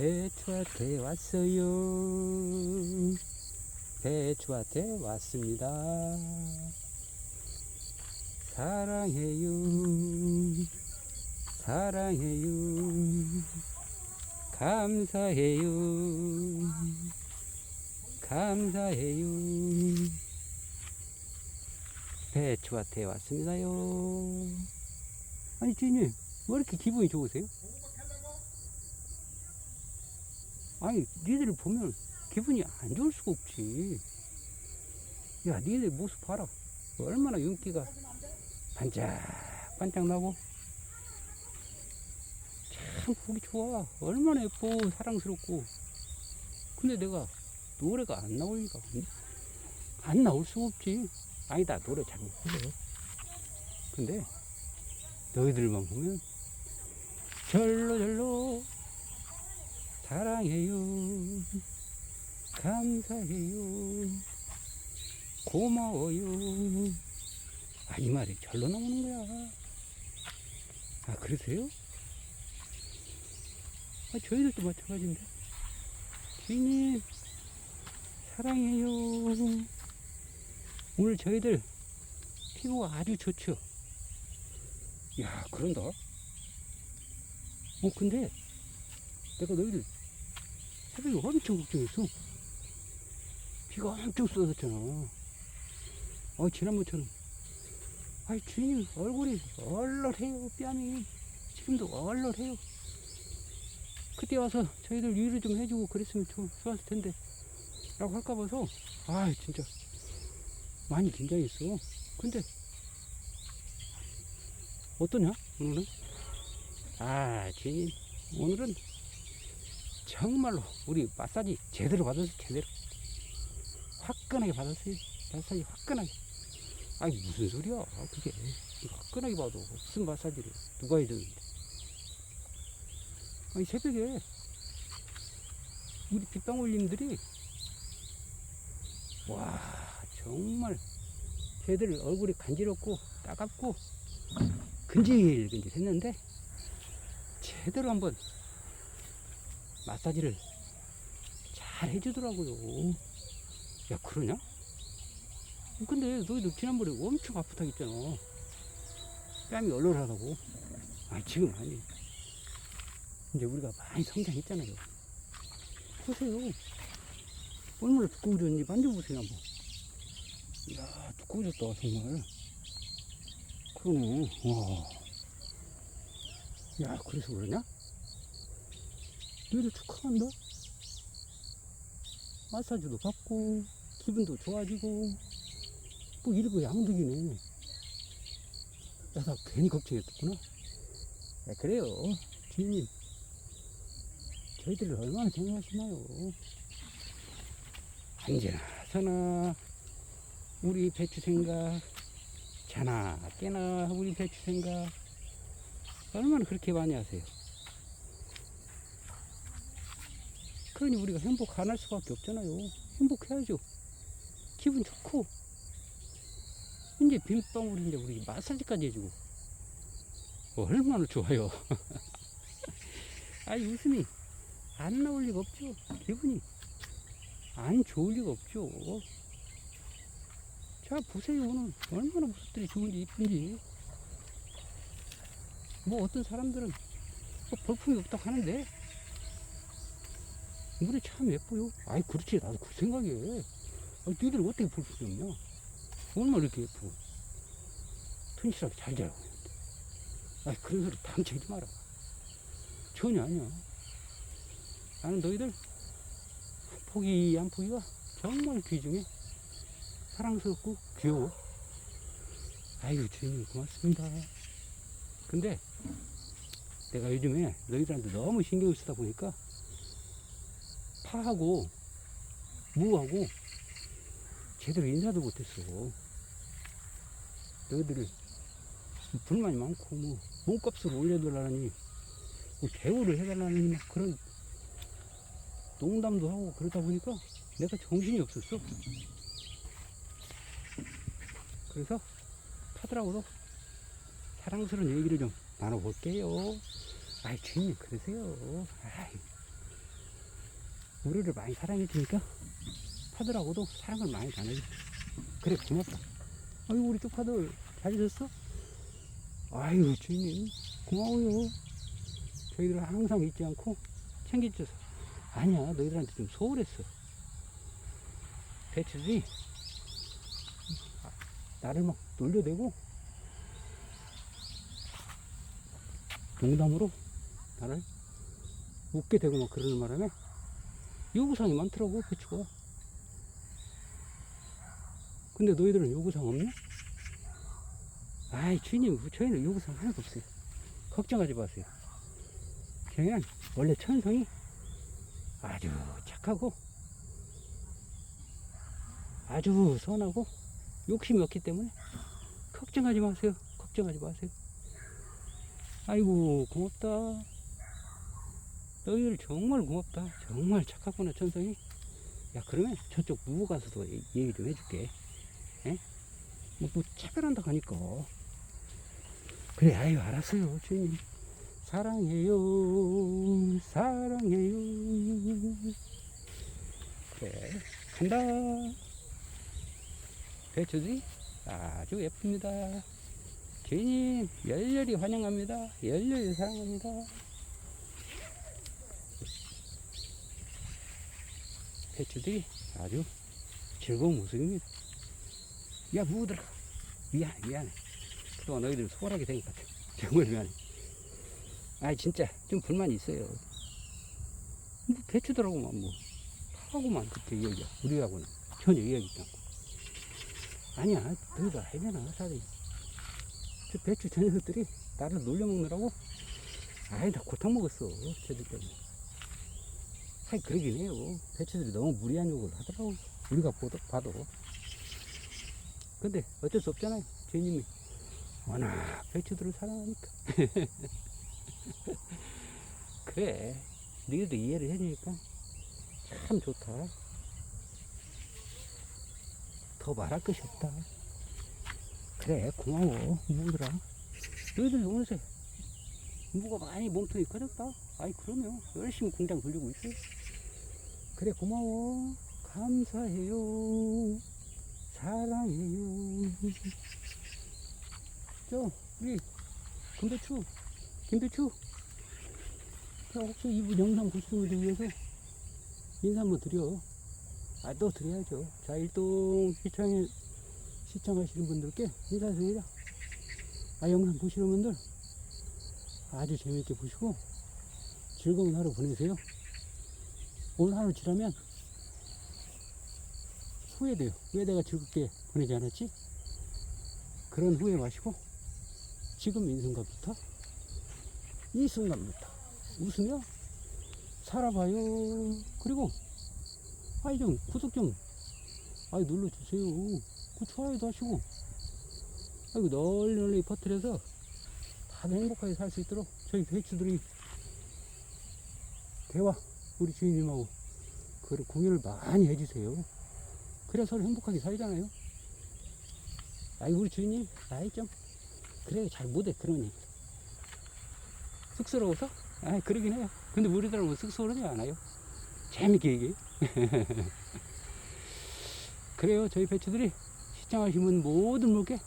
배추밭에 왔어요. 배추밭에 왔습니다. 사랑해요. 사랑해요. 감사해요. 감사해요. 배추밭에 왔습니다요. 아니, 주인님, 왜 이렇게 기분이 좋으세요? 아니, 니들 보면 기분이 안 좋을 수가 없지. 야, 니들 모습 봐라. 얼마나 윤기가 반짝반짝 나고. 참 보기 좋아. 얼마나 예뻐, 사랑스럽고. 근데 내가 노래가 안 나오니까. 안 나올 수가 없지. 아니다, 노래 잘 못 불러. 근데 너희들만 보면 절로 절로 사랑해요. 감사해요. 고마워요. 아, 이 말이 절로 나오는 거야. 아, 그러세요? 아, 저희들도 마찬가지인데. 주인님, 사랑해요. 오늘 저희들 피부가 아주 좋죠. 야, 그런다. 어, 근데 내가 너희들 새벽에 엄청 걱정했어. 비가 엄청 쏟았잖아. 어, 지난번처럼. 아이, 주인님, 얼굴이 얼얼해요, 뺨이. 지금도 얼얼해요. 그때 와서 저희들 위로 좀 해주고 그랬으면 좀 좋았을 텐데. 라고 할까 봐서, 아 진짜. 많이 긴장했어. 근데, 어떠냐, 오늘은? 아, 주인님, 오늘은 정말로 우리 마사지 제대로 받았어요, 제대로. 화끈하게 받았어요. 마사지 화끈하게. 아니, 무슨 소리야, 그게. 이거 화끈하게 봐도 무슨 마사지를 누가 해줬는데. 아니, 새벽에 우리 빗방울님들이 와, 정말 쟤들 얼굴이 간지럽고 따갑고 근질근질 했는데 제대로 한번 마사지를 잘 해주더라고요. 야, 그러냐? 근데 너희들 지난번에 엄청 아프다고 했잖아. 뺨이 얼얼하다고. 아, 지금 아니. 이제 우리가 많이 성장했잖아요. 보세요. 얼마나 두꺼워졌는지 만져보세요, 한번. 이야, 두꺼워졌다, 정말. 그러네. 와. 야, 그래서 그러냐? 너희들 축하한다. 마사지도 받고, 기분도 좋아지고, 뭐 이러고 양득이네. 야, 나 괜히 걱정했었구나. 야, 그래요. 주인님. 저희들을 얼마나 생각하시나요? 언제나, 서나, 우리 배추 생각, 자나, 깨나, 우리 배추 생각, 얼마나 그렇게 많이 하세요? 그러니 우리가 행복 안 할 수밖에 없잖아요. 행복해야죠. 기분 좋고. 이제 빈방울이 이제 우리 마사지까지 해주고. 얼마나 좋아요. 아니, 웃음이 안 나올 리가 없죠. 기분이 안 좋을 리가 없죠. 자, 보세요. 오늘 얼마나 모습들이 좋은지, 이쁜지. 뭐 어떤 사람들은 뭐 볼품이 없다고 하는데 물이 참 예뻐요. 아이 그렇지 나도 그 생각해. 아, 너희들 어떻게 볼품이 없냐? 얼마나 이렇게 예쁘고 튼실하게 잘 자라고. 아이 그런 소리 당치지 마라. 전혀 아니야. 나는 너희들 한 포기 한 포기가 정말 귀중해. 사랑스럽고 귀여워. 아이고 주인님 고맙습니다. 근데 내가 요즘에 너희들한테 너무 신경을 쓰다 보니까 파하고 무하고 제대로 인사도 못했어. 너희들이 불만이 많고 뭐 몸값을 올려달라니 뭐 대우를 해달라니 막 그런 농담도 하고 그러다 보니까 내가 정신이 없었어. 그래서 파들하고도 사랑스러운 얘기를 좀 나눠볼게요. 아이, 주인님, 그러세요. 아이, 우리를 많이 사랑해 주니까 파들하고도 사랑을 많이 나눠줘. 그래 고맙다. 아이고 우리 쪽파들 잘 있었어? 아이고 주인님 고마워요. 저희들 항상 잊지 않고 챙겨줘서 아니야 너희들한테 좀 소홀했어. 배추들이 나를 막 놀려대고 농담으로 나를 웃게 되고 막 그러는 바람에 요구사항이 많더라고 배추가. 근데 너희들은 요구사항 없냐? 아이 주인님 저희는 요구사항 하나도 없어요. 걱정하지 마세요. 저희는 원래 천성이 아주 착하고 아주 선하고 욕심이 없기 때문에 걱정하지 마세요. 걱정하지 마세요. 아이고 고맙다 너희들 정말 고맙다. 정말 착하구나, 천성이. 야, 그러면 저쪽 무고 가서도 얘- 얘기 좀 해줄게. 에? 뭐, 또 차별한다 하니까. 그래, 아유, 알았어요, 주인님. 사랑해요, 사랑해요. 그래, 간다. 배추들이 아주 예쁩니다. 주인님, 열렬히 환영합니다. 열렬히 사랑합니다. 배추들이 아주 즐거운 모습입니다. 야, 무들아. 미안해, 미안해. 그동안 너희들 소홀하게 된 것 같아. 정말 미안해. 아이, 진짜 좀 불만이 있어요. 뭐, 배추들하고만 뭐, 하고만 그렇게 이야기야. 우리하고는 전혀 이야기도 않고. 아니야, 너희가 해내나, 사람이. 저 배추 저 녀석들이 나를 놀려먹느라고 아이, 나 고통 먹었어. 쟤들 때문에. 하이 그러긴 해요. 배추들이 너무 무리한 욕을 하더라고. 우리가 보도, 봐도. 근데 어쩔 수 없잖아요. 주인님이 워낙 배추들을 사랑하니까. 그래. 너희도 이해를 해주니까 참 좋다. 더 말할 것이 없다. 그래, 고마워. 무들아. 너희들 어느새 무가 많이 몸통이 커졌다. 아이, 그러면 열심히 공장 돌리고 있어. 그래 고마워. 감사해요. 사랑해요. 저 우리 김배추 김배추. 저 혹시 이분 영상 보시는 분들 위해서 인사 한번 드려. 아 또 드려야죠. 자 일동 시청에 시청하시는 분들께 인사 드리자 아 영상 보시는 분들 아주 재밌게 보시고 즐거운 하루 보내세요 오늘 하루 지나면 후회돼요. 왜 내가 즐겁게 보내지 않았지? 그런 후회 마시고 지금 이 순간부터 이 순간부터 웃으며 살아봐요. 그리고 아이 좀 구독 좀 아이 눌러주세요. 그 좋아요도 하시고 아이고 널리 널리 퍼뜨려서 다들 행복하게 살 수 있도록 저희 배추들이 대화 우리 주인님하고 그 공유를 많이 해주세요. 그래야 서로 행복하게 살잖아요. 아이 우리 주인님 아이 좀 그래 잘 못해 그런 얘기. 쑥스러워서? 아 그러긴 해요. 근데 우리들은 뭐 쑥스러워하지 않아요. 재밌게 얘기해. 그래요 저희 배추들이 시청하시는 모든 분께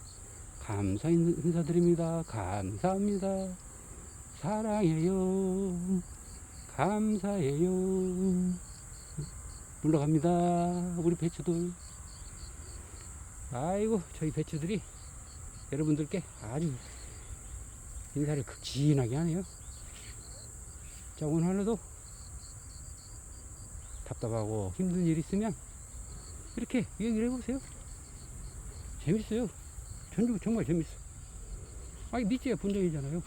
감사 인- 인사드립니다. 감사합니다. 사랑해요. 감사해요. 물러갑니다. 우리 배추들. 아이고, 저희 배추들이 여러분들께 아주 인사를 극진하게 하네요. 자, 오늘 하루도 답답하고 힘든 일 있으면 이렇게 얘기를 해보세요. 재밌어요. 전 정말 재밌어. 아니, 밑지야 본전이잖아요.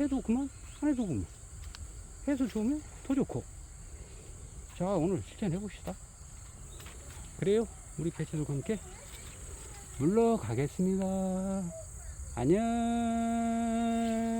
해도 그만, 안 해도 그만. 해서 좋으면 더 좋고. 자, 오늘 실천해 봅시다. 그래요. 우리 배치들과 함께 물러가겠습니다. 안녕.